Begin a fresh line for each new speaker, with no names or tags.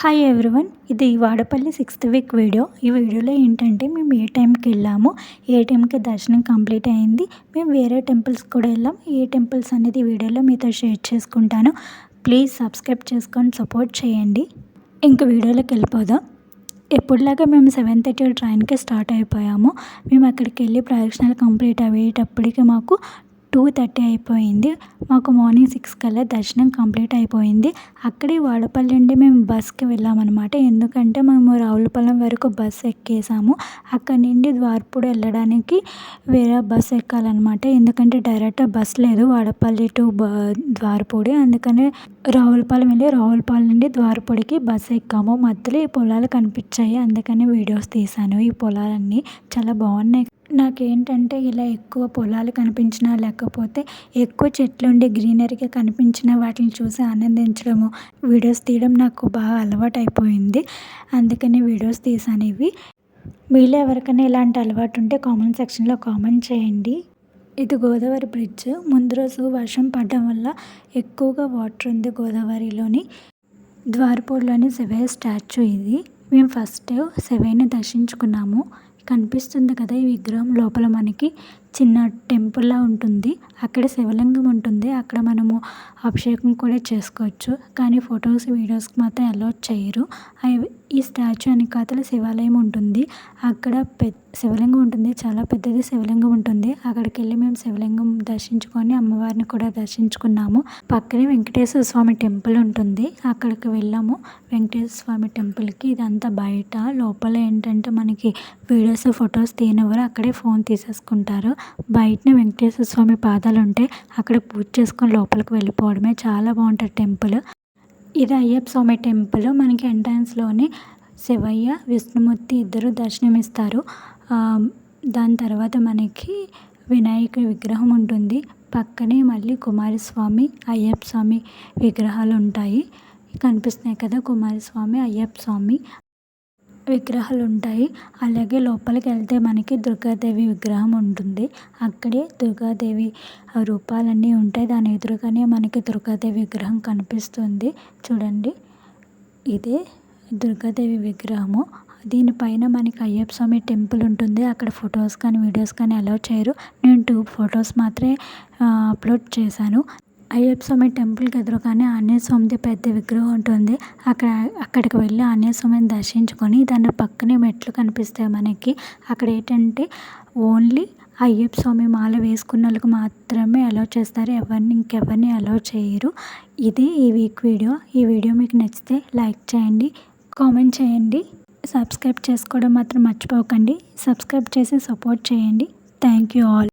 Hi everyone ఇది Vadapalli sixth week video ఈ వీడియోలో ఏంటంటే మేము ఏ టైంకి వెళ్ళాము ఏ టైంకి దర్శనం కంప్లీట్ అయింది మేము వేరే టెంపుల్స్ కూడా వెళ్ళాం. ఏ టెంపుల్స్ అనేది వీడియోలో మీతో షేర్ చేసుకుంటాను. ప్లీజ్ సబ్స్క్రైబ్ చేసుకొని సపోర్ట్ చేయండి. ఇంక వీడియోలోకి వెళ్ళిపోదాం. ఎప్పుడులాగా మేము సెవెన్ థర్టీ ట్రైన్కి స్టార్ట్ అయిపోయాము మేము అక్కడికి వెళ్ళి ప్రదక్షిణలు కంప్లీట్ అయ్యేటప్పటికి మాకు టూ థర్టీ అయిపోయింది. మాకు మార్నింగ్ సిక్స్ కల్లా దర్శనం కంప్లీట్ అయిపోయింది. అక్కడే వాడపల్లి నుండి మేము బస్కి వెళ్ళామన్నమాట. ఎందుకంటే మేము రావులపాలెం వరకు బస్ ఎక్కేసాము. అక్కడి నుండి ద్వారపూడి వెళ్ళడానికి వేరే బస్ ఎక్కాలన్నమాట. ఎందుకంటే డైరెక్ట్ బస్ లేదు వాడపల్లి టు ద్వారపూడి. అందుకనే రావులపాలెం వెళ్ళి రావులపాలెం నుండి ద్వారపూడికి బస్ ఎక్కాము. మధ్యలో ఈ పొలాలు కనిపించాయి. అందుకని వీడియోస్ తీశాను. ఈ పొలాలన్నీ చాలా బాగున్నాయి. నాకేంటంటే ఇలా ఎక్కువ పొలాలు కనిపించినా లేకపోతే ఎక్కువ చెట్లు ఉండి గ్రీనరీగా కనిపించిన వాటిని చూసి ఆనందించడము వీడియోస్ తీయడం నాకు బాగా అలవాటు అయిపోయింది అందుకని వీడియోస్ తీసాను ఇవి మీలో ఎవరికైనా ఇలాంటి అలవాటు ఉంటే కామెంట్ సెక్షన్లో కామెంట్ చేయండి. ఇది గోదావరి బ్రిడ్జ్. ముందు రోజు వర్షం పడడం వల్ల ఎక్కువగా వాటర్ ఉంది గోదావరిలోని ద్వారపూర్లోని శివయ్య స్టాచ్యూ ఇది. మేము ఫస్ట్ శివయ్యని దర్శించుకున్నాము. కనిపిస్తుంది కదా ఈ విగ్రహం లోపల మనకి. చిన్న టెంపుల్లా ఉంటుంది. అక్కడ శివలింగం ఉంటుంది. అక్కడ మనము అభిషేకం కూడా చేసుకోవచ్చు. కానీ ఫొటోస్ వీడియోస్కి మాత్రం అలౌ చేయరు. ఈ స్టాచ్యూ వెనకాతల శివాలయం ఉంటుంది. అక్కడ పెద్ద శివలింగం ఉంటుంది. చాలా పెద్దది శివలింగం ఉంటుంది. అక్కడికి వెళ్ళి మేము శివలింగం దర్శించుకొని అమ్మవారిని కూడా దర్శించుకున్నాము. పక్కనే వెంకటేశ్వర స్వామి టెంపుల్ ఉంటుంది. అక్కడికి వెళ్ళాము. వెంకటేశ్వర స్వామి టెంపుల్కి ఇదంతా బయట. లోపల ఏంటంటే మనకి వీడియోస్ ఫొటోస్ తీయనివ్వరు. అక్కడే ఫోన్ తీసేసుకుంటారు. బయటనే వెంకటేశ్వర స్వామి పాదాలు ఉంటాయి అక్కడ పూజ చేసుకొని లోపలికి వెళ్ళిపోవడమే చాలా బాగుంటుంది టెంపుల్. ఇది అయ్యప్ప స్వామి టెంపుల్. మనకి ఎంట్రన్స్లోనే శివయ్య విష్ణుమూర్తి ఇద్దరు దర్శనమిస్తారు. దాని తర్వాత మనకి వినాయకుడి విగ్రహం ఉంటుంది. పక్కనే మళ్ళీ కుమారస్వామి అయ్యప్ప స్వామి విగ్రహాలు ఉంటాయి. కనిపిస్తున్నాయి కదా కుమారస్వామి అయ్యప్ప స్వామి. విగ్రహాలు ఉంటాయి అలాగే లోపలికి వెళ్తే మనకి దుర్గాదేవి విగ్రహం ఉంటుంది. అక్కడే దుర్గాదేవి రూపాలన్నీ ఉంటాయి. దాని ఎదురుగానే మనకి దుర్గాదేవి విగ్రహం కనిపిస్తుంది. చూడండి. ఇదే దుర్గాదేవి విగ్రహము. దీనిపైన మనకి అయ్యప్ప స్వామి టెంపుల్ ఉంటుంది. అక్కడ ఫొటోస్ కానీ వీడియోస్ కానీ అలౌ చేయరు. నేను టూ ఫొటోస్ మాత్రమే అప్లోడ్ చేశాను. అయ్యప్ప స్వామి టెంపుల్కి ఎదురుగానే ఆంజనేయ స్వామిది పెద్ద విగ్రహం ఉంటుంది. అక్కడ అక్కడికి వెళ్ళి ఆంజనేయ స్వామిని దర్శించుకొని దాని పక్కనే మెట్లు కనిపిస్తాయి మనకి. అక్కడ ఏంటంటే ఓన్లీ అయ్యప్ప స్వామి మాల వేసుకున్న వాళ్ళకి మాత్రమే అలౌ చేస్తారు. ఎవరిని ఇంకెవరిని అలౌ చేయరు. ఇది ఈ వీక్ వీడియో ఈ వీడియో మీకు నచ్చితే లైక్ చేయండి కామెంట్ చేయండి. సబ్స్క్రైబ్ చేసుకోవడం మాత్రం మర్చిపోకండి. సబ్స్క్రైబ్ చేసి సపోర్ట్ చేయండి. Thank you all